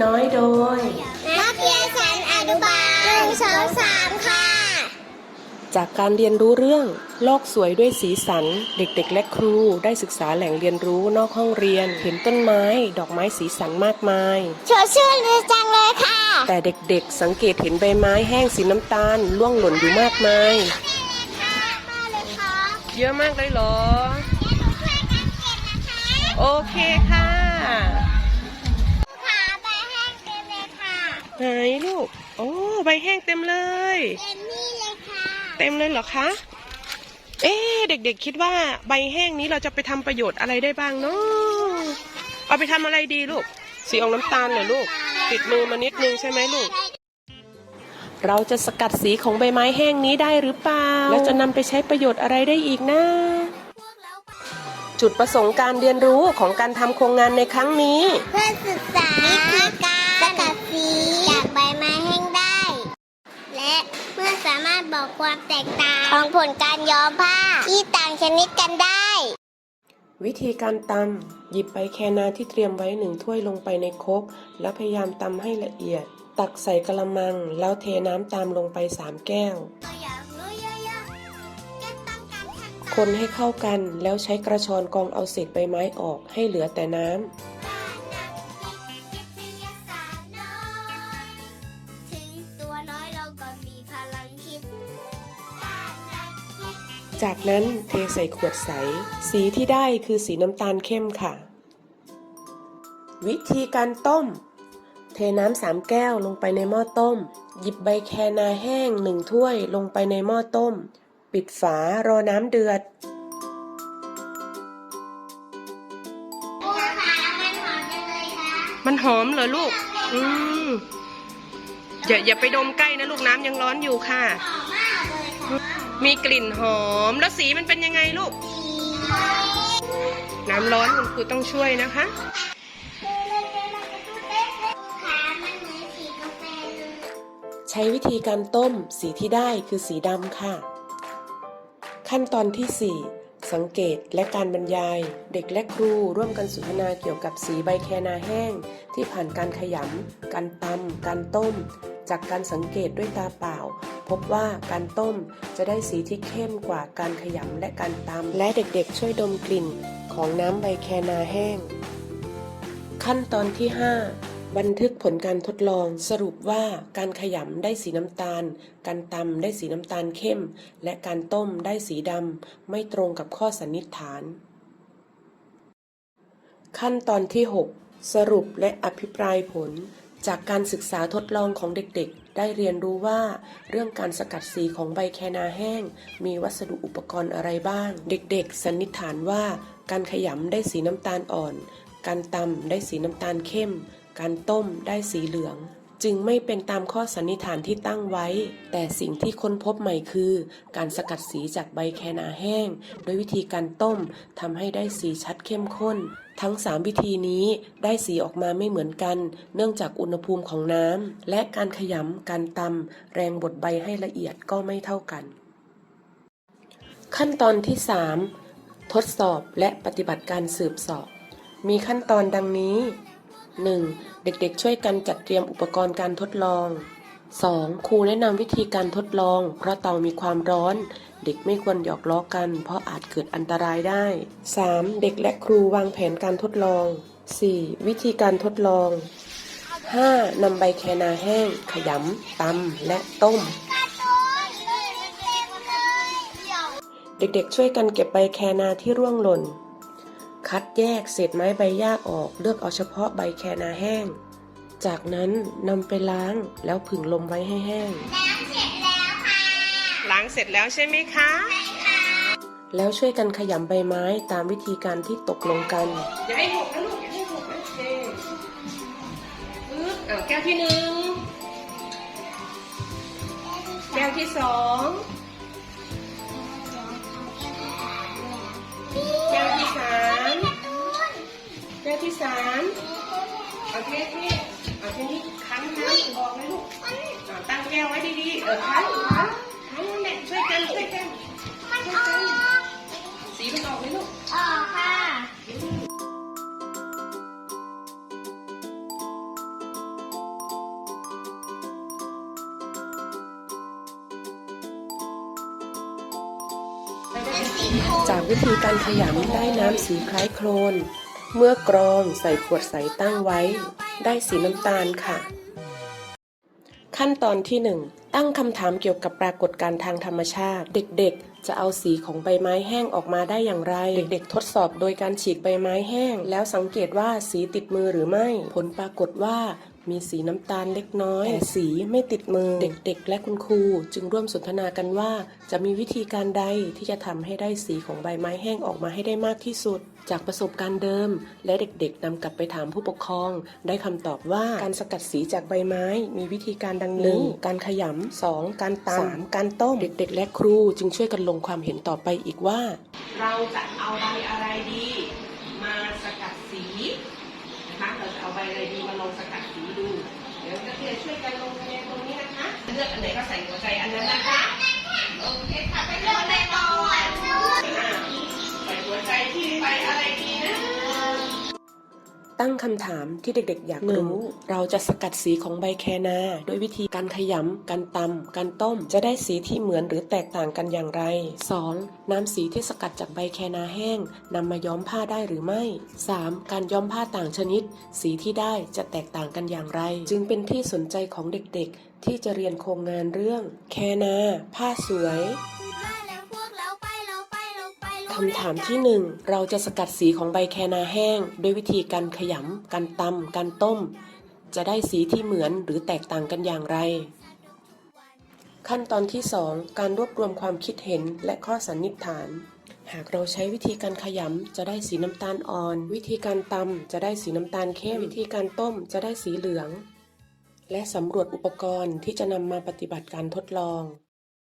น้อยโดย นักเรียนชั้นอนุบาลหนึ่งสองสามค่ะ จากการเรียนรู้เรื่องโลกสวยด้วยสีสัน เด็กๆ และครูได้ศึกษาแหล่งเรียนรู้นอกห้องเรียน เห็นต้นไม้ ดอกไม้สีสันมากมาย ชวนชื่นเลยจังเลยค่ะ แต่เด็กๆ สังเกตเห็นใบไม้แห้งสีน้ำตาลล่วงหล่นอยู่มากมายมาเลยค่ะเยอะมากเลยเหรอหนูช่วยกันเก็บนะคะโอเคค่ะ ใบแห้งเต็มเลย เต็มนี่เลยค่ะ เต็มเลยเหรอคะ เอ๊ะเด็กๆคิดว่าใบแห้งนี้เราจะไปทำประโยชน์อะไรได้บ้างเนาะเอาไปทำอะไรดีลูก สีออกน้ำตาลเหรอลูก ติดมือมานิดนึงใช่ไหมลูก เราจะสกัดสีของใบไม้แห้งนี้ได้หรือเปล่า แล้วจะนำไปใช้ประโยชน์อะไรได้อีกนะจุดประสงค์การเรียนรู้ของการทำโครงงานในครั้งนี้ เพื่อศึกษาวิธีการ บอกความแตกต่าง ของผลการย้อมผ้า ที่ต่างชนิดกันได้ วิธีการตำหยิบใบแคนาที่เตรียมไว้หนึ่งถ้วยลงไปในครกแล้วพยายามตำให้ละเอียด ตักใส่กระมัง แล้วเทน้ำตามลงไปสามแก้ว คนให้เข้ากันแล้วใช้กระชอนกรองเอาเศษใบไม้ออกให้เหลือแต่น้ำ จากนั้นเทใส่ขวดใส สีที่ได้คือสีน้ำตาลเข้มค่ะ วิธีการต้ม เทน้ำสามแก้วลงไปในหม้อต้ม หยิบใบแคนาแห้งหนึ่งถ้วยลงไปในหม้อต้ม ปิดฝารอน้ำเดือดมันหอมเหรอลูก อืมอย่าอย่าไปดมใกล้นะลูกน้ำยังร้อนอยู่ค่ะมีกลิ่ นหอม แล้วสีมันเป็นยังไงลูก น้ำร้อนคุณครูต้องช่วยนะคะ ใช้วิธีการต้มสีที่ได้คือสีดำค่ะ ขั้นตอนที่ 4 สังเกตและการบรรยาย เด็กและครูร่วมกันสนทนาเกี่ยวกับสีใบแคนาแห้ง ที่ผ่านการขยำการตำการต้ม จากการสังเกตด้วยตาเปล่า พบว่าการต้มจะได้สีที่เข้มกว่าการขยำและการตำและเด็กๆ ช่วยดมกลิ่นของน้ำใบแคนาแห้ง ขั้นตอนที่ 5 บันทึกผลการทดลองสรุปว่าการขยำได้สีน้ำตาล การตำได้สีน้ำตาลเข้ม และการต้มได้สีดำไม่ตรงกับข้อสันนิษฐาน ขั้นตอนที่ 6 สรุปและอภิปรายผล จากการศึกษาทดลองของเด็กๆ ได้เรียนรู้ว่า เรื่องการสกัดสีของใบแคนาแห้ง มีวัสดุอุปกรณ์อะไรบ้าง เด็กๆ สันนิษฐานว่า การขยำได้สีน้ำตาลอ่อน การตำได้สีน้ำตาลเข้ม การต้มได้สีเหลือง จึงไม่เป็นตามข้อสันนิษฐานที่ตั้งไว้ แต่สิ่งที่ค้นพบใหม่คือ การสกัดสีจากใบแคนาแห้ง โดยวิธีการต้มทำให้ได้สีชัดเข้มข้น ทั้ง 3 วิธีนี้ได้สีออกมาไม่เหมือนกัน เนื่องจากอุณหภูมิของน้ำและการขยำการตำแรงบดใบให้ละเอียดก็ไม่เท่ากัน ขั้นตอนที่ 3 ทดสอบและปฏิบัติการสืบสอบ มีขั้นตอนดังนี้ 1. เด็กๆช่วยกันจัดเตรียมอุปกรณ์การทดลอง 2. ครูแนะนำวิธีการทดลอง เพราะเตามีความร้อน เด็กไม่ควรหยอกล้อกัน เพราะอาจเกิดอันตรายได้ 3. เด็กและครูวางแผนการทดลอง 4. วิธีการทดลอง 5. นำใบแคนาแห้ง ขยำตำและต้ม เด็กๆช่วยกันเก็บใบแคนาที่ร่วงหล่น คัดแยกเศษไม้ใบหญ้าออกเลือกเอาเฉพาะใบแคนาแห้ง จากนั้นนำไปล้างแล้วผึ่งลมไว้ให้แห้ง ล้างเสร็จแล้วใช่ไหมคะแล้วช่วยกันขยำใบไม้ตามวิธีการที่ตกลงกัน อย่าให้หกนะลูกอย่าให้หกนะโอเคปึ๊บเอาแก้วที่หนึ่ง แก้วที่สอง ที่สามโอาเที่เอาเทปนี้คั้งน้ำออกเลยลูกตั้งแก้วไว้ดีๆเออคั้งคั้นแม่ช่วยกันช่วยกันช่วยกันสีมันออกไหมลูกออกค่ะจากวิธีการขยำได้น้ำสีคล้ายโคลน เมื่อกรองใส่ขวดใสตั้งไว้ ได้สีน้ำตาลค่ะ ขั้นตอนที่ 1 ตั้งคำถามเกี่ยวกับปรากฏการณ์ทางธรรมชาติ เด็กๆ จะเอาสีของใบไม้แห้งออกมาได้อย่างไร เด็กๆ ทดสอบโดยการฉีกใบไม้แห้ง แล้วสังเกตว่าสีติดมือหรือไม่ ผลปรากฏว่า มีสีน้ำตาลเล็กน้อยแต่สีไม่ติดมือ เด็กๆ และคุณครู จึงร่วมสนทนากันว่า จะมีวิธีการใดที่จะทำให้ได้สีของใบไม้แห้งออกมาให้ได้มากที่สุด จากประสบการณ์เดิม และเด็กๆนำกลับไปถามผู้ปกครอง ได้คำตอบว่าการสกัดสีจากใบไม้ มีวิธีการดังนี้ การขยำ 2. การตำ 3. การต้ม เด็กๆ และครูจึงช่วยกันลงความเห็นต่อไปอีกว่า เราจะเอาใบอะไรดี มาสกัดสีนะคะเราจะเอาใบอะไรดีมาลงสกัดสี ดู เดี๋ยวนักเรียนช่วยกันลงคะแนนตรงนี้นะคะ เลือกอันไหนก็ใส่หัวใจอันนั้นนะคะ โอเคค่ะไปเลือกอันไหนก่อนอะใส่หัวใจที่ใบอะไรดีนะ ตั้งคำถามที่เด็กๆ อยากรู้ เราจะสกัดสีของใบแคนาด้วยวิธีการขยำการตำการต้ม จะได้สีที่เหมือนหรือแตกต่างกันอย่างไร 2. น้ำสีที่สกัดจากใบแคนาแห้งนำมาย้อมผ้าได้หรือไม่ 3. การย้อมผ้าต่างชนิด สีที่ได้จะแตกต่างกันอย่างไร จึงเป็นที่สนใจของเด็กๆ ที่จะเรียนโครงงานเรื่อง แคนา ผ้าสวย คำถามที่หนึ่งเราจะสกัดสีของใบแคนาแห้ง ด้วยวิธีการขยำการตำการต้ม จะได้สีที่เหมือนหรือแตกต่างกันอย่างไร ขั้นตอนที่ 2 การรวบรวมความคิดเห็นและข้อสันนิษฐาน หากเราใช้วิธีการขยำจะได้สีน้ำตาลอ่อน วิธีการตำจะได้สีน้ำตาลเข้ม วิธีการต้มจะได้สีเหลือง และสำรวจอุปกรณ์ที่จะนำมาปฏิบัติการทดลอง